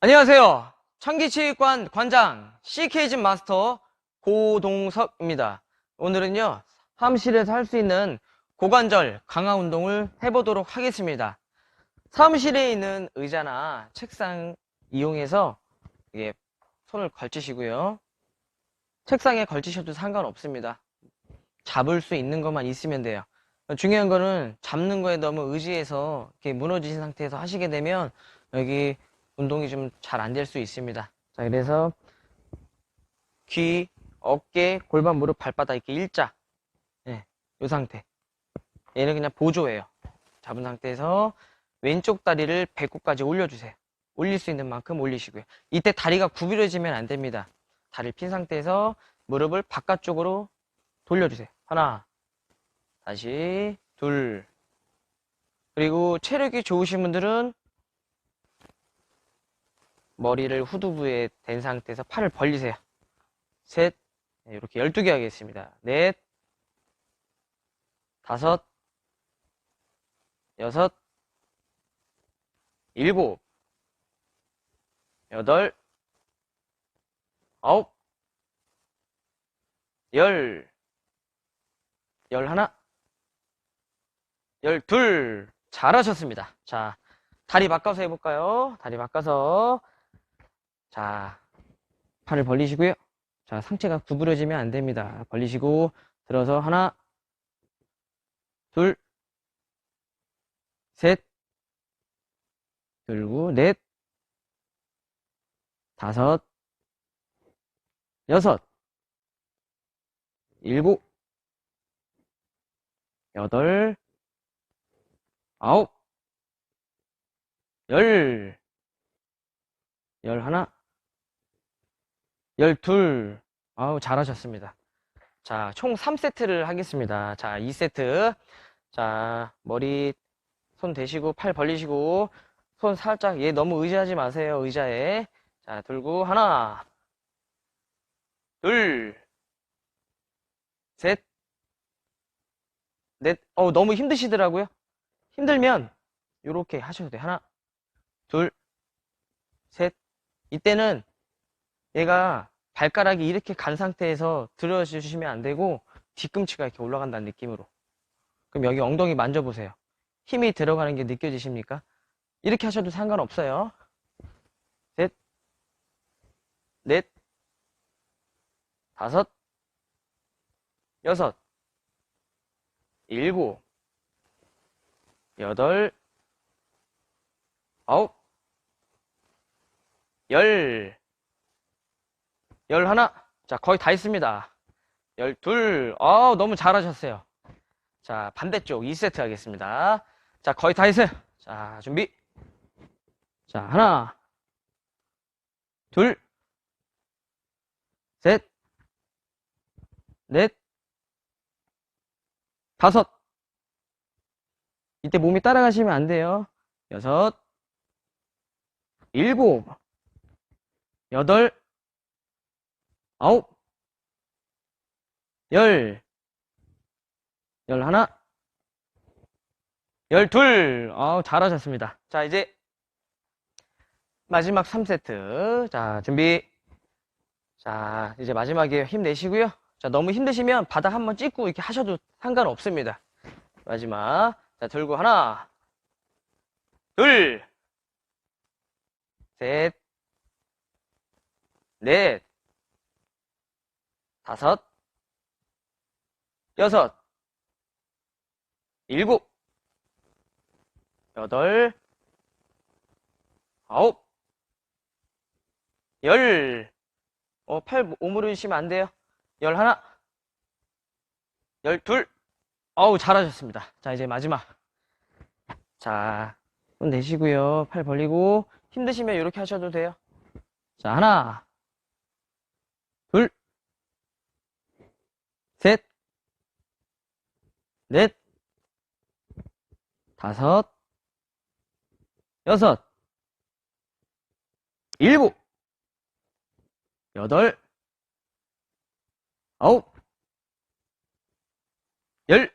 안녕하세요. 청기체육관 관장 CK진 마스터 고동석입니다. 오늘은요, 사무실에서 할 수 있는 고관절 강화 운동을 해보도록 하겠습니다. 사무실에 있는 의자나 책상 이용해서 이게 손을 걸치시고요. 책상에 걸치셔도 상관없습니다. 잡을 수 있는 것만 있으면 돼요. 중요한 거는 잡는 거에 너무 의지해서 이렇게 무너지신 상태에서 하시게 되면 여기 운동이 좀 잘 안 될 수 있습니다. 자, 그래서 귀, 어깨, 골반, 무릎, 발바닥 이렇게 일자. 예, 요 상태. 얘는 그냥 보조예요. 잡은 상태에서 왼쪽 다리를 배꼽까지 올려주세요. 올릴 수 있는 만큼 올리시고요. 이때 다리가 구부려지면 안 됩니다. 다리를 핀 상태에서 무릎을 바깥쪽으로 돌려주세요. 하나, 다시, 둘. 그리고 체력이 좋으신 분들은 머리를 후두부에 댄 상태에서 팔을 벌리세요. 셋, 네, 이렇게 12개 하겠습니다. 넷, 다섯, 여섯, 일곱, 여덟, 아홉, 열, 열하나, 열둘. 잘하셨습니다. 자, 다리 바꿔서 해볼까요? 다리 바꿔서. 자, 팔을 벌리시고요. 자, 상체가 구부러지면 안 됩니다. 벌리시고, 들어서 하나, 둘, 셋, 들고, 넷, 다섯, 여섯, 일곱, 여덟, 아홉, 열, 열하나, 열둘. 아우, 잘하셨습니다. 자, 총 3세트를 하겠습니다. 자, 2세트. 자, 머리, 손 대시고, 팔 벌리시고, 손 살짝, 얘 너무 의지하지 마세요, 의자에. 자, 들고, 하나, 둘, 셋, 넷. 어우, 너무 힘드시더라고요. 힘들면, 요렇게 하셔도 돼요. 하나, 둘, 셋. 이때는 얘가 발가락이 이렇게 간 상태에서 들어주시면 안 되고 뒤꿈치가 이렇게 올라간다는 느낌으로. 그럼 여기 엉덩이 만져보세요. 힘이 들어가는 게 느껴지십니까? 이렇게 하셔도 상관없어요. 셋, 넷, 다섯, 여섯, 일곱, 여덟, 아홉, 열, 열하나. 자, 거의 다 했습니다. 열둘. 아 너무 잘하셨어요. 자, 반대쪽 2세트 하겠습니다. 자, 거의 다 했어요. 자, 준비. 자, 하나, 둘, 셋, 넷, 다섯. 이때 몸이 따라가시면 안 돼요. 여섯, 일곱, 여덟, 아홉, 열, 열하나, 열둘. 아우, 잘하셨습니다. 자, 이제 마지막 3세트. 자, 준비. 자, 이제 마지막에 힘내시고요. 자, 너무 힘드시면 바닥 한번 찍고 이렇게 하셔도 상관없습니다. 마지막. 자, 들고 하나, 둘, 셋, 넷, 다섯, 여섯, 일곱, 여덟, 아홉, 열, 어, 팔 오므리시면 안 돼요. 열 하나, 열 둘, 어우, 잘하셨습니다. 자, 이제 마지막. 자, 손 내시고요. 팔 벌리고, 힘드시면 이렇게 하셔도 돼요. 자, 하나, 둘, 셋, 넷, 다섯, 여섯, 일곱, 여덟, 아홉, 열,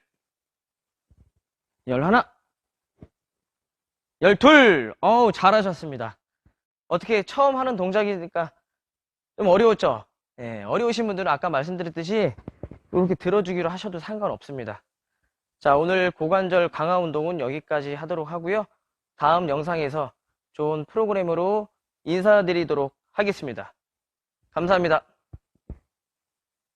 열하나, 열둘. 어우, 잘하셨습니다. 어떻게 처음 하는 동작이니까 좀 어려웠죠? 예, 어려우신 분들은 아까 말씀드렸듯이 이렇게 들어주기로 하셔도 상관없습니다. 자, 오늘 고관절 강화 운동은 여기까지 하도록 하고요. 다음 영상에서 좋은 프로그램으로 인사드리도록 하겠습니다. 감사합니다.